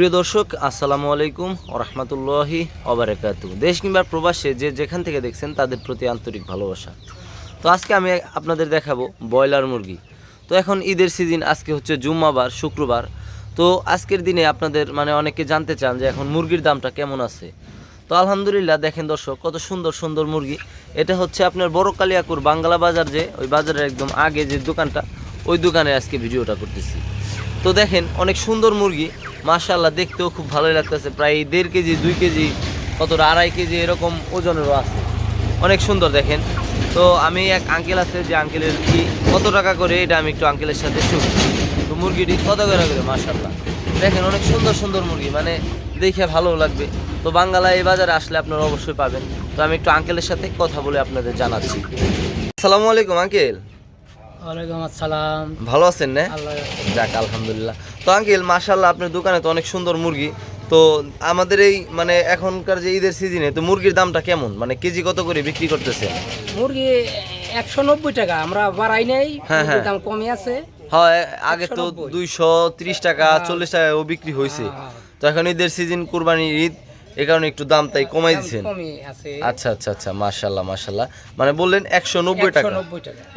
প্রিয় দর্শক, আসসালামু আলাইকুম রহমতুল্লাহি অবরাকাতু দেশ কিংবা প্রবাসে যে যেখান থেকে দেখছেন তাদের প্রতি আন্তরিক ভালোবাসা। তো আজকে আমি আপনাদের দেখাবো ব্রয়লার মুরগি। তো এখন ঈদের সিজন, আজকে হচ্ছে জুম্মাবার, শুক্রবার। তো আজকের দিনে আপনাদের মানে অনেকে জানতে চান যে এখন মুরগির দামটা কেমন আছে। তো আলহামদুলিল্লাহ, দেখেন দর্শক, কত সুন্দর সুন্দর মুরগি। এটা হচ্ছে আপনার বড় কালিয়াকুর বাংলা বাজার যে, ওই বাজারের একদম আগে যে দোকানটা, ওই দোকানে আজকে ভিডিওটা করতেছি। তো দেখেন, অনেক সুন্দর মুরগি। মাশাল্লাহ দেখতেও খুব ভালোই লাগতেছে। প্রায় দেড় কেজি, দুই কেজি, কতটা, আড়াই কেজি এরকম ওজনেরও আছে। অনেক সুন্দর দেখেন। তো আমি এক আঙ্কেল আছে, যে আঙ্কেলের কি, কত টাকা করে, এটা আমি একটু আঙ্কেলের সাথে শুনি। তো মুরগিটি কত করে করে মাশাল্লাহ দেখেন অনেক সুন্দর সুন্দর মুরগি মানে দেখে ভালো লাগবে। তো বাঙ্গালা এই বাজারে আসলে আপনারা অবশ্যই পাবেন। তো আমি একটু আঙ্কেলের সাথে কথা বলে আপনাদের জানাচ্ছি। আসসালামু আলাইকুম আঙ্কেল ওয়ালাইকুম আসসালাম। ভালো আছেন না? যাক আলহামদুলিল্লাহ। তো আঙ্কেল মাশাল্লাহ আপনার দোকানে তো অনেক সুন্দর মুরগি। তো আমাদের এই মানে এখনকার যে ঈদের সিজনে তো মুরগির দামটা কেমন? মানে কেজি কত করে বিক্রি করতেছে? মুরগি একশো নব্বই টাকা আমরা বাড়াই নাই হ্যাঁ, হ্যাঁ। দাম কমে আছে। হয় আগে তো দুইশো ত্রিশ টাকা চল্লিশ টাকা ও বিক্রি হয়েছে হ্যাঁ, তো এখন ঈদের সিজন কুরবানির ঈদ এ কারণে একটু দাম তাই কমাই দিচ্ছেন আচ্ছা আচ্ছা আচ্ছা মাশাল্লাহ মাশাল্লাহ মানে বললেন একশো নব্বই টাকা।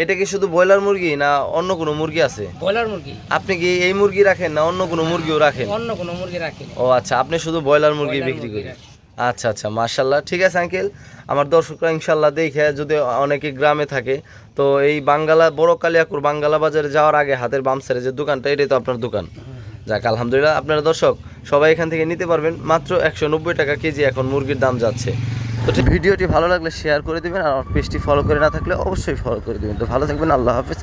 এটা কি শুধু ব্রয়লার মুরগি না অন্য কোনো মুরগি আছে? ব্রয়লার মুরগি। আপনি কি এই মুরগি রাখেন না অন্য কোনো মুরগিও রাখেন? অন্য কোনো মুরগি রাখি না। ও আচ্ছা আপনি শুধু ব্রয়লার মুরগি বিক্রি করেন। আচ্ছা আচ্ছা মার্শাল্লাহ ঠিক আছে আঙ্কেল। আমার দর্শকরা ইনশাল্লাহ দেখে যদি অনেকে গ্রামে থাকে তো এই বাঙ্গালা বড় কালিয়াকুর বাঙ্গালা বাজারে যাওয়ার আগে হাতের বাম সাইডে যে দোকানটা এটাই তো আপনার দোকান। যাক আলহামদুলিল্লাহ। আপনারা দর্শক সবাই এখান থেকে নিতে পারবেন। মাত্র একশো নব্বই টাকা কেজি এখন মুরগির দাম যাচ্ছে। তো ভিডিওটি ভালো লাগলে শেয়ার করে দেবেন আর পেজটি ফলো করে না থাকলে অবশ্যই ফলো করে দেবেন। তো ভালো থাকবেন, আল্লাহ হাফিজ।